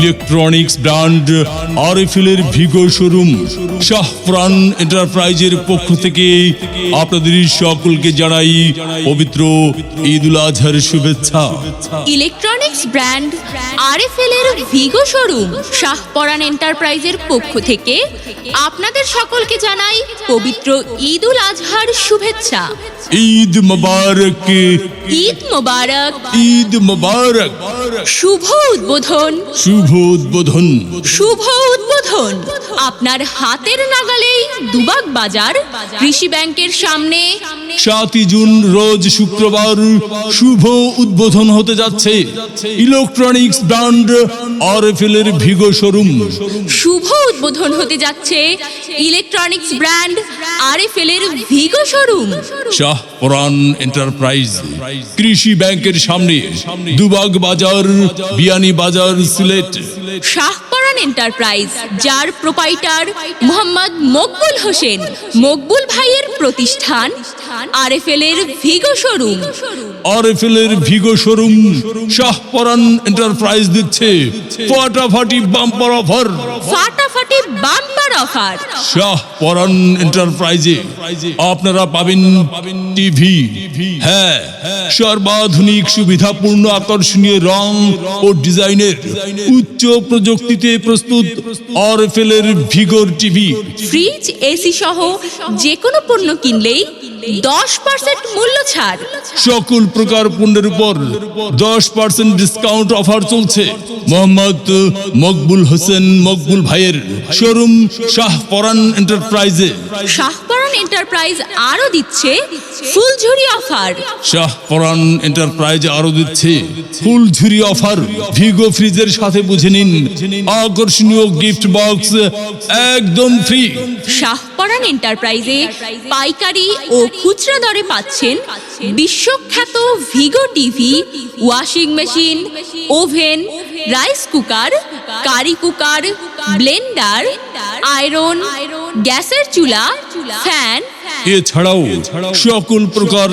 Electronics brand আরএফএলের Vigo showroom Shahporan এন্টারপ্রাইজের পক্ষ থেকে আপনাদের সকলকে জানাই পবিত্র ঈদ উল আজহার শুভেচ্ছা। ইলেকট্রনিক্স ব্র্যান্ড আরএফএল এর ভিগো শোরুম শাহপরান এন্টারপ্রাইজের পক্ষ থেকে আপনাদের সকলকে জানাই পবিত্র ঈদ উল আজহার শুভেচ্ছা। ঈদ মোবারক। ঈদ মোবারক। ঈদ মোবারক। শুভ উদ্বোধন। শুভ উদ্বোধন। শুভ উদ্বোধন। আপনার হাতের নাগালেই দুবাগ বাজার কৃষি ব্যাংকের সামনে। সাতই জুন রোজ শুক্রবার শুভ উদ্বোধন হতে যাচ্ছে। ইলেকট্রনিক্স ব্র্যান্ড আরএফএল এর ভিগো শোরুম। শুভ উদ্বোধন হতে যাচ্ছে ইলেকট্রনিক্স ব্র্যান্ড আরএফএল এর ভিগো শোরুম। শাহপুরান এন্টারপ্রাইজ কৃষি ব্যাংকের সামনে, দুবাগ বাজার, বিয়ানি বাজার, সিলেট। শাহপরান এন্টারপ্রাইজ যার প্রোপাইটার মোহাম্মদ মকবুল হোসেন, মকবুল ভাইয়ের প্রতিষ্ঠান। আরএফএল এর ভিগো শোরুম। আরএফএল এর ভিগো শোরুম শাহপরান এন্টারপ্রাইজ দিচ্ছে। ফাটাফাটি বাম্পার অফার। ফাটাফাটি বাম্পার অফার। শাহপরান এন্টারপ্রাইজে আপনারা পাবেন টিভি। হ্যাঁ সর্বাধুনিক সুবিধাপূর্ণ আকর্ষণীয় রং ও ডিজাইনের উচ্চ প্রযুক্তিতে প্রস্তুত আরএফএল এর ভিগোর টিভি। ফ্রিজ এসি সহ যে কোনো পণ্য কিনলেই দশ পার্সেন্ট মূল্য ছাড়। সকল প্রকার পণ্যের উপর দশ পার্সেন্ট ডিসকাউন্ট অফার চলছে। মোহাম্মদ মকবুল হোসেন মকবুল ভাইয়ের শোরুম শাহপরান এন্টারপ্রাইজে। শাহপরান এন্টারপ্রাইজ আরও দিচ্ছে ফুলঝুরি অফার। শাহপরান এন্টারপ্রাইজ আরও দিচ্ছে। ফুলঝুরি অফার ভিগো ফ্রিজের সাথে বুঝে নিন। আকর্ষণীয় গিফট বক্স একদম ফ্রি শাহপরান এন্টারপ্রাইজে পাইকারি ও খুচরা দরে পাচ্ছেন বিশ্বখ্যাত Vigo TV washing machine oven rice cooker curry cooker blender iron গ্যাসের চুলা ফ্যান। এছাড়াও সকল প্রকার